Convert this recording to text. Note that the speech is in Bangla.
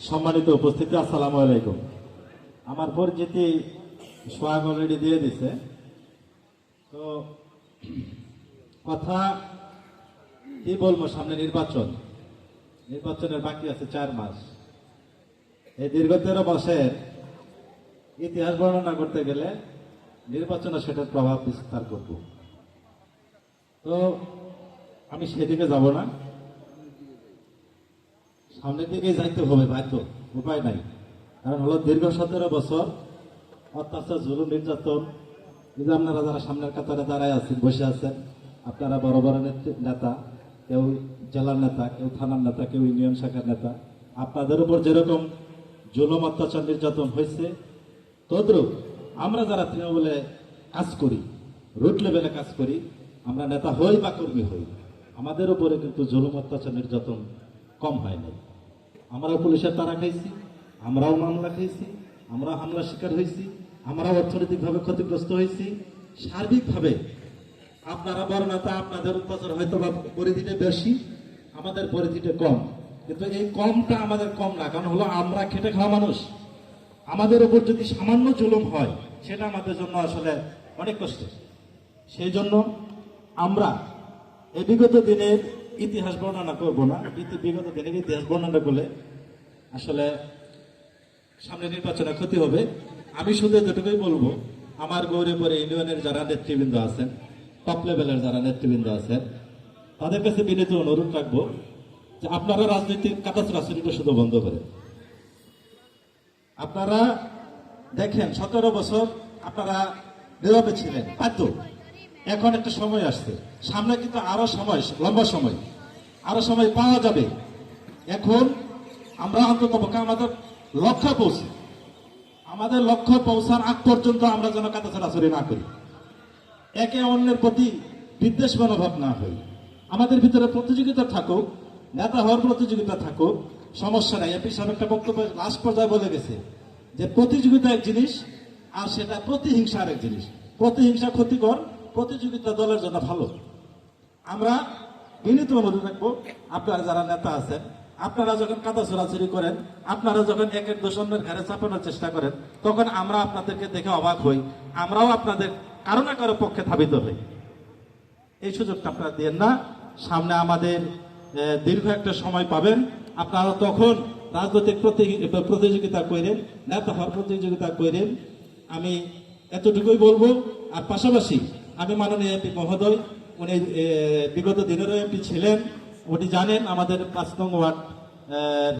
সম্মানিত উপস্থিতি, আসসালামু আলাইকুম। আমার পরিচিতি সোহাগ অলরেডি দিয়ে দিছে। তো, কথা কি বলব সামনে নির্বাচন? নির্বাচনের বাকি আছে চার মাস। এই দীর্ঘ তেরো মাসের ইতিহাস বর্ণনা করতে গেলে নির্বাচনে সেটার প্রভাব বিস্তার করব। তো, আমি সেদিকে যাব না। সামনের দিকে যাইতে হবে বাধ্য উপায় নাই। কারণ হলো দীর্ঘ সতেরো বছর অত্যাচার, জুলুম, নির্যাতন। যে আপনারা যারা সামনের কাতারে দাঁড়ায় আছেন, বসে আছেন, আপনারা বড় বড় নেতৃ- নেতা, কেউ জেলার নেতা, কেউ থানার নেতা, কেউ ইউনিয়ন শাখার নেতা, আপনাদের উপর যেরকম জুলুম, অত্যাচার, নির্যাতন হয়েছে, তদ্রুপ আমরা যারা তৃণমূলে কাজ করি রুট লেভেলে কাজ করি, আমরা নেতা হই বা কর্মী হই, আমাদের উপরে কিন্তু জুলুম, অত্যাচার, নির্যাতন কম হয় নাই। আমরাও পুলিশের তারা খাইছি, আমরাও মামলা খাইছি, আমরা হামলা শিকার হয়েছি আমরাও অর্থনৈতিকভাবে ক্ষতিগ্রস্ত হয়েছি সার্বিকভাবে আপনারা বড় নেতা আপনাদের অত্যাচার হয়তো বা পরিধিটা বেশি, আমাদের পরিধিটা কম। কিন্তু এই কমটা আমাদের কম না, কারণ হলো আমরা খেটে খাওয়া মানুষ। আমাদের উপর যদি সামান্য জুলুম হয়, সেটা আমাদের জন্য আসলে অনেক কষ্টের। সেই জন্য আমরা এই বিগত দিনের ইতিহাস বর্ণনা করব না। বিগত দিনের ইতিহাস বর্ণনা করলে আসলে সামনে নির্বাচনে ক্ষতি হবে। আমি শুধু যেটুকুই বলব, আমার গৌরীপুরে ইউনিয়নের যারা নেতৃবৃন্দ আছেন টপ লেভেলের যারা নেতৃবৃন্দ আছেন, তাদের কাছে বিনীত অনুরোধ রাখব যে আপনারা রাজনৈতিক কাগজ রাজনীতিটা শুধু বন্ধ করেন। আপনারা দেখেন, সতেরো বছর আপনারা নীরবে ছিলেন, বাধ্য। এখন একটা সময় আসছে। সামনে কিন্তু আরও সময়, লম্বা সময়। আরও সময় পাওয়া যাবে। এখন আমরা অন্তত পক্ষে আমাদের লক্ষ্য পৌঁছি। আমাদের লক্ষ্য পৌঁছার আগ পর্যন্ত আমরা যেন কাতা ছড়াছড়ি না করি। একে অন্যের প্রতি বিদ্বেষ মনোভাব না হই আমাদের ভিতরে প্রতিযোগিতা থাকুক, নেতা হওয়ার প্রতিযোগিতা থাকুক, সমস্যা নাই। এপি সাহেব একটা বক্তব্য লাস্ট পর্যায়ে বলে গেছে যে প্রতিযোগিতা এক জিনিস আর সেটা প্রতিহিংসা আরেক জিনিস। প্রতিহিংসা ক্ষতিকর প্রতিযোগিতা দলের জন্য ভালো। আমরা বিনীত অনুরোধ রাখব, আপনারা যারা নেতা আছেন, আপনারা যখন কাদা চোরাচুরি করেন, আপনারা যখন এক এক দোষ অন্যের ঘরে চাপানোর চেষ্টা করেন, তখন আমরা আপনাদেরকে দেখে অবাক হই। আমরাও আপনাদের কারও না কারও পক্ষে ধাবিত হই। এই সুযোগটা আপনারা দেন না। সামনে আমাদের দীর্ঘ একটা সময় পাবেন। আপনারা তখন রাজনৈতিক প্রতি- প্রতিযোগিতা করেন নেতা হওয়ার প্রতিযোগিতা করেন আমি এতটুকুই বলব। আর পাশাপাশি আমি মাননীয় এমপি মহোদয়, উনি বিগত দিনেরও এমপি ছিলেন। উনি জানেন আমাদের পাঁচ নং ওয়ার্ড